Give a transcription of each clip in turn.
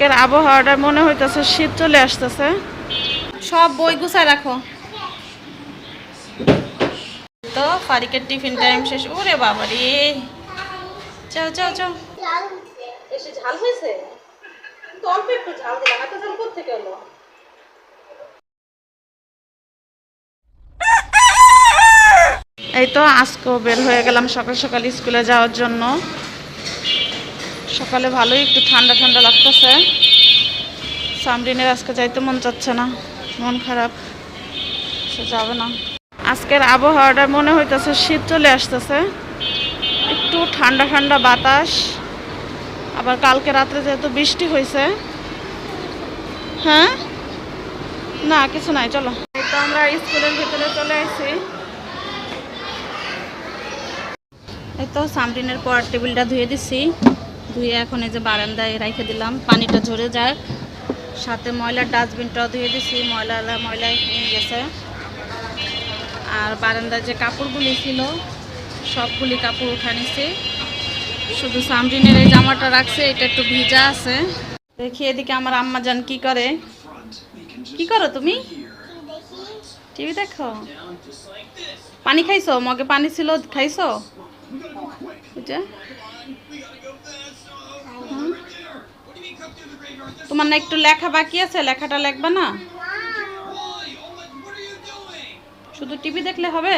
আজকের আবহাওয়াটা মনে হইতেছে শীত চলে আসতেছে। সব বই গুছায় রাখো। তো ফারিকের টিফিন টাইম শেষ। ওরে বাবা রে যাও যাও যাও। এসে ঝাল হয়েছে? তো অল্প একটু ঝাল দিলাম। এত ঝাল কোথেকে এলো এই তো আজকেও বের হয়ে গেলাম সকাল সকাল স্কুলে যাওয়ার জন্য। সকালে ভালোই, একটু ঠান্ডা ঠান্ডা লাগতেছে। সামরিনের আজকে যাইতে মন চাচ্ছে না, মন খারাপ, সে যাবে না। আজকের আবহাওয়াটা মনে হইতেছে শীত চলে আসতেছে, একটু ঠান্ডা ঠান্ডা বাতাস, আবার কালকে রাত্রে যেহেতু বৃষ্টি হয়েছে হ্যাঁ? না, কিছু নাই, চলো। তো আমরা স্কুলের ভিতরে চলে আসছি এই তো সামরিনের পর টেবিলটা ধুয়ে দিছি। ধুয়ে এখন এই যে বারান্দায় রেখে দিলাম। পানিটা ঝরে যাক। সাথে ময়লার ডাস্টবিনটাও ধুয়ে দিছি। ময়লা ময়লায় নিয়ে গেছে। আর বারান্দায় যে কাপড়গুলি ছিল, সবগুলি কাপড় উঠা নিছি। শুধু সামরিনের এই জামাটা রাখছে, এটা একটু ভিজা আছে। দেখি এদিকে আমার আম্মা যান কি করে। কি করো তুমি? টিভি দেখো? পানি খাইছো? মগে পানি ছিল, খাইছো? এটা? তোমার না একটু লেখা বাকি আছে? লেখাটা লেখবা না? শুধু টিভি দেখলে হবে?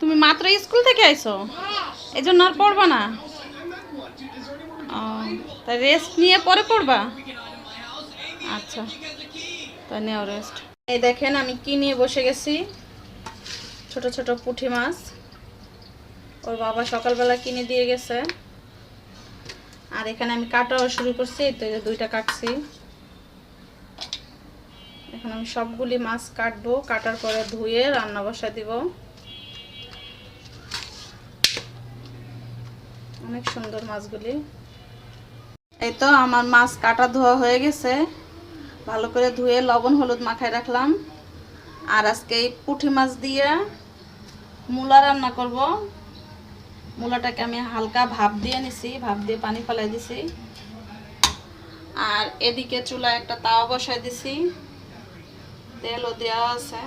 তুমি মাত্র স্কুল থেকে আইছো? এই জন্য আর পড়বা না? তাই রেস্ট নিয়ে পরে পড়বা? আচ্ছা তাই নেও রেস্ট এই দেখেন আমি কি নিয়ে বসে গেছি? ছোট ছোট পুঁটি মাছ। ওর বাবা সকালবেলা কিনে দিয়ে গেছে। আর এখানে আমি কাটাও শুরু করছি, তো দুইটা কাটছি। এখন আমি সবগুলি মাছ কাটবো, কাটার পরে ধুয়ে রান্না বসা দিব। অনেক সুন্দর মাছগুলি। এই তো আমার মাছ কাটা ধোয়া হয়ে গেছে। ভালো করে ধুয়ে লবণ হলুদ মাখায় রাখলাম। আর আজকে এই পুঁটি মাছ দিয়ে মূলা রান্না করব। মূলাটাকে আমি হালকা ভাপ দিয়ে নিছি, ভাপ দিয়ে পানি ফেলাই দিছি। আর এদিকে চুলায় একটা তাওয়া বসাই দিছি। তেলও দেওয়া আছে।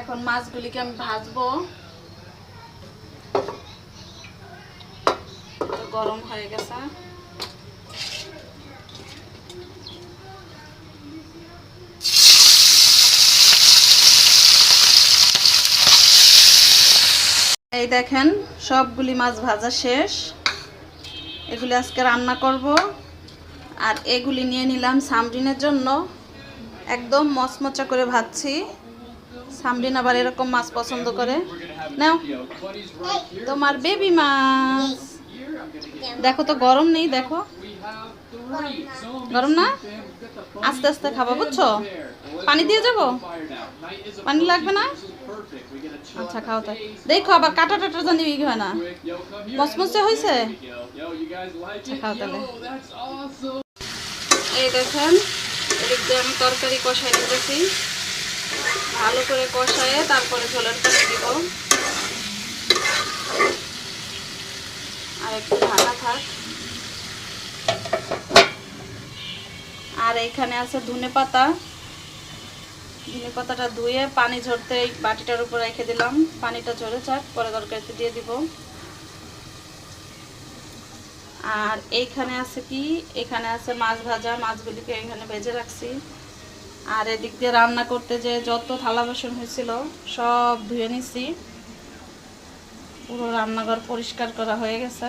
এখন মাছগুলিকে আমি ভাজবো। গরম হয়ে গেছে। এই দেখেন, সবগুলি মাছ ভাজা শেষ। এগুলি আজকে রান্না করব। আর এগুলি নিয়ে নিলাম সামরিনের জন্য। একদম মচমচা করে ভাজছি। সামরিন আবার এরকম মাছ পছন্দ করে। নাও, তোমার বেবি মাছ। দেখো তো, গরম নেই, দেখো। গরম না? আস্তে আস্তে খাবা, বুঝছ? পানি দিয়ে যাব? পানি লাগবে না? আচ্ছা খাও তাই। দেখো আবার কাটা টাটা জানি ই হয় না। মচমচে হয়েছে? আচ্ছা খাও তাহলে। এই দেখেন এদিক দিয়ে আমি তরকারি কষাই নিতেছি। ভালো করে কষায়ে তারপরে ঝোলের পানি দিব। আর একটু ঢাকা থাক। আর এইখানে আছে ধনে পাতা ধনে পাতাটা ধুয়ে পানি ঝরতে এই বাটিটার উপর রেখে দিলাম। পানিটা ঝরে যাক, পরে তরকারিতে দিয়ে দিব। আর এইখানে আছে কি? এখানে আছে মাছ ভাজা, মাছগুলিকে এখানে ভেজে রাখছি। আর এদিক দিয়ে রান্না করতে যে যত থালা বাসন হয়েছিল, সব ধুয়ে নিছি। পুরো রান্নাঘর পরিষ্কার করা হয়ে গেছে।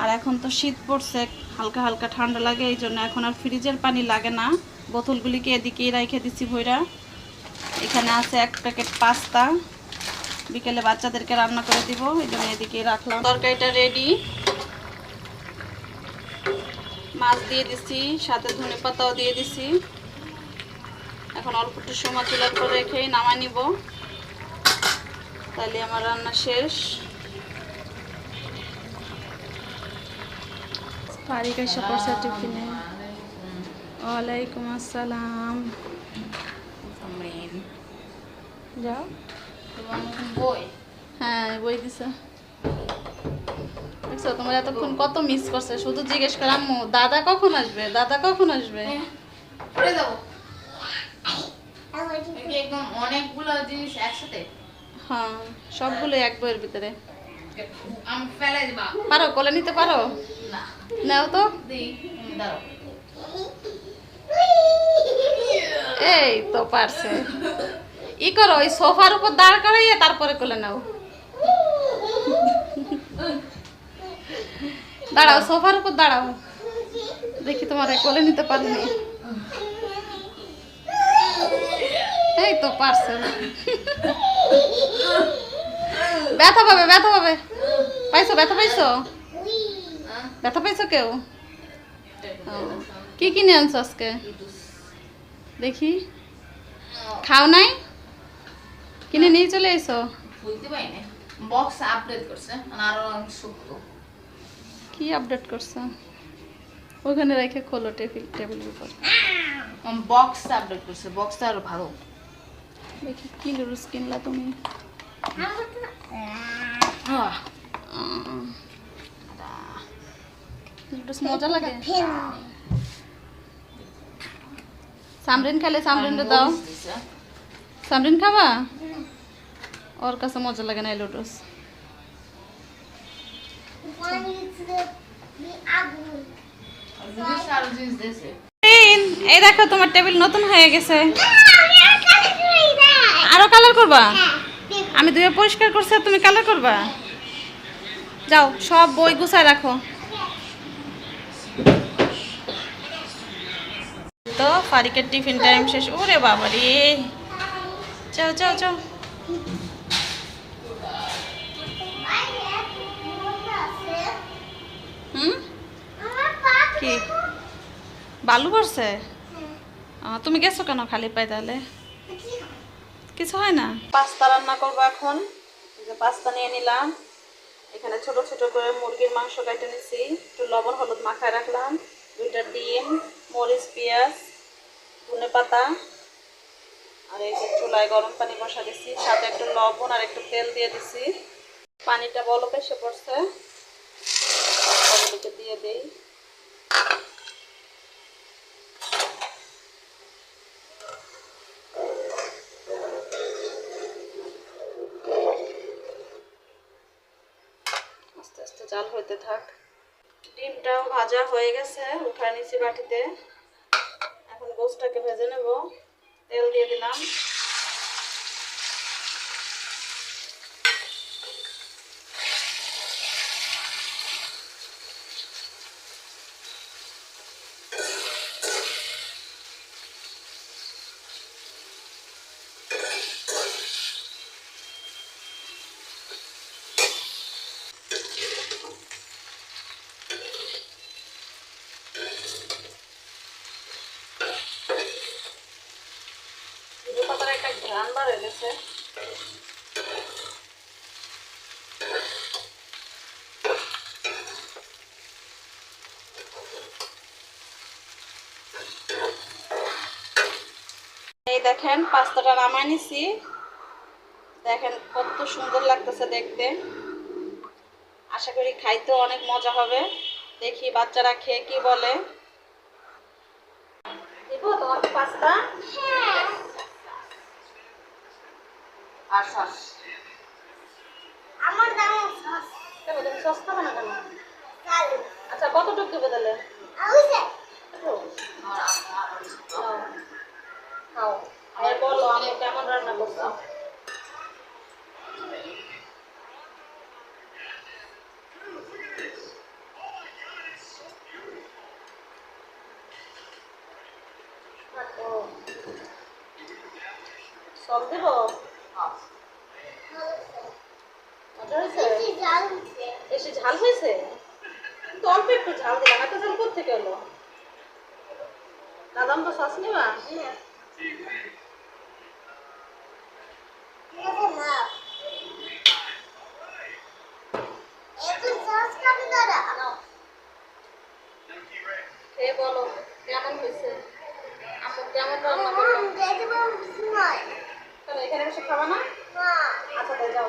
আর এখন তো শীত পড়ছে, হালকা হালকা ঠান্ডা লাগে, এই জন্য এখন আর ফ্রিজের পানি লাগে না। বোতলগুলিকে এদিকেই রেখে দিচ্ছি ভইরা। এখানে আছে এক প্যাকেট পাস্তা। বিকেলে বাচ্চাদেরকে রান্না করে দিব, এই জন্য এদিকেই রাখলাম। তরকারিটা রেডি মাছ দিয়ে দিছি, সাথে ধনে পাতাও দিয়ে দিছি। এখন অল্প একটু সময় চুলার পর রেখেই নামাই নিব। তাহলে আমার রান্না শেষ। ফারিক এসে পড়ছে টিফিনে। ওয়ালাইকুম আসসালাম। যাও। বই হ্যাঁ বই দিছে। দেখছ তোমার এতক্ষণ কত মিস করছে। শুধু জিজ্ঞেস করে আম্মু দাদা কখন আসবে? দাদা কখন আসবে? একদম অনেকগুলো জিনিস একসাথে। হ্যাঁ সবগুলো এক বইয়ের ভিতরে। আমি পারো কোলে নিতে পারো? নাও তো। দাঁড়াও। এই তো পারছে। ই করো ওই সোফার উপর দাঁড় করাইয়ে তারপরে কোলে নাও। দাঁড়াও, সোফার উপর দাঁড়াও। দেখি তোমার কোলে নিতে পারিনি এই তো পারছে ব্যথা পাবে ব্যথা পাবে। পাইছো, ব্যথা পাইছো? ব্যথা পাইছো কেউ? কি কিনে আনছো আজকে? দেখি। খাও নাই? কিনে নিয়ে চলে এসো। খুলতে পারি না বক্স আপডেট করছে মানে কি আপডেট করছ? ওখানে রেখে খোলো টেবিল টেবিলের উপর। বক্স আপডেট করছে বক্সটা আরও ভালো। দেখি কি লুরুস কিনলা তুমি? মজা লাগে। সামরিন খেলে সামরিন দাও। সামরিন খাবা? ওর কাছে মজা লাগে না লুডুস। এই দেখো তোমার টেবিল নতুন হয়ে গেছে। আরও কালার করবা? আমি দুয়ে পরিষ্কার করছি তুমি কালার করবা? যাও সব বই গুছায় রাখো। তো, ফারিকের টিফিন টাইম শেষ। ওরে বাবা রে যাও যাও। হুম? কি? বালু পড়ছে তুমি গেছো কেন খালি পাই তাহলে? কিছু হয় না? পাস্তা রান্না করব এখন। পাস্তা নিয়ে নিলাম। এখানে ছোট ছোট করে মুরগির মাংস কেটে নিছি। একটু লবণ, হলুদ মাখায় রাখলাম। দুইটা ডিম, মরিচ, পেঁয়াজ। ধনে পাতা, আর এই যে চুলায় গরম পানি বসা দিছি, সাথে একটু লবণ আর একটু তেল দিয়ে দিছি। পানিটা বলক এসে পড়ছে। দিয়ে দেই। আস্তে আস্তে জাল হইতে থাক। ডিমটাও ভাজা হয়ে গেছে, উঠায় নিছি বাটিতে। এখন ভেজে নেব। তেল দিয়ে দিলাম। হয়ে গেছে এই দেখেন, পাস্তাটা নামাই নিছি। দেখেন, কত সুন্দর লাগতেছে দেখতে। আশা করি খাইতেও অনেক মজা হবে। দেখি বাচ্চারা খেয়ে কি বলে। দিব তোমার পাস্তা? আর সস আমার দাম সস কেন তুমি সস খাবে না কেন? আচ্ছা কতটুকু দেবে তাহলে? আমরা খাও। খাও আর বলো আমি কেমন রান্না করছ সব দেবো বেশি ঝাল হয়েছে। তো অল্প একটু ঝাল দিলাম। এত ঝাল কোথেকে এলো দাদাম তো সস নিবা কাটে বলো কেমন হয়েছে? আম্মু কেমন রান্না এখানে বসে খাবা না? আচ্ছা তাই যাও।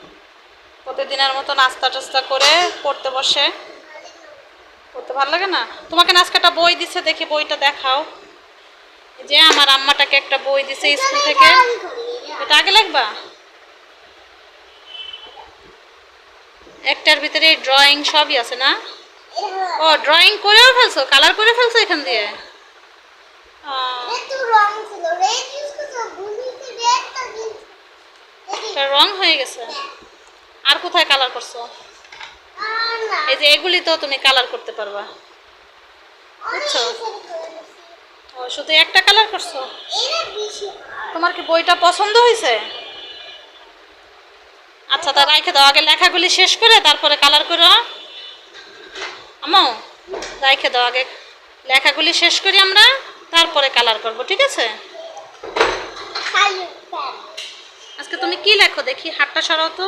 প্রতিদিনের মতো নাস্তা টাস্তা করে পড়তে বসে। পড়তে ভালো লাগে না? তোমাকে না আজকে একটা বই দিছে দেখি বইটা দেখাও। যে আমার আম্মাটাকে একটা বই দিছে স্কুল থেকে। এটা আগে লাগবা? একটার ভিতরে ড্রয়িং সবই আছে না? ও ড্রয়িং করেও ফেলছো? কালার করে ফেলছো এখান দিয়ে? রং হয়ে গেছে। আর কোথায় কালার করছ? এই যে এগুলি তো তুমি কালার করতে পারবা। বুঝছ? ও, শুধু একটা কালার করছ? তোমার কি বইটা পছন্দ হয়েছে? আচ্ছা তা রাইখে দাও, আগে লেখাগুলি শেষ করে তারপরে কালার করো। আমো রাইখে দাও, আগে লেখাগুলি শেষ করি আমরা, তারপরে কালার করব, ঠিক আছে? আজকে তুমি কি লেখো? দেখি, হাতটা সরাও তো।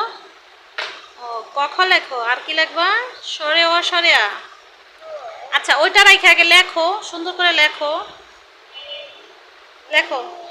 কখ লেখো? আর কি লিখবা? সরে ও, সরেয়া। আচ্ছা ওইটা রাইখে আগে লেখো, সুন্দর করে লেখো। লেখো।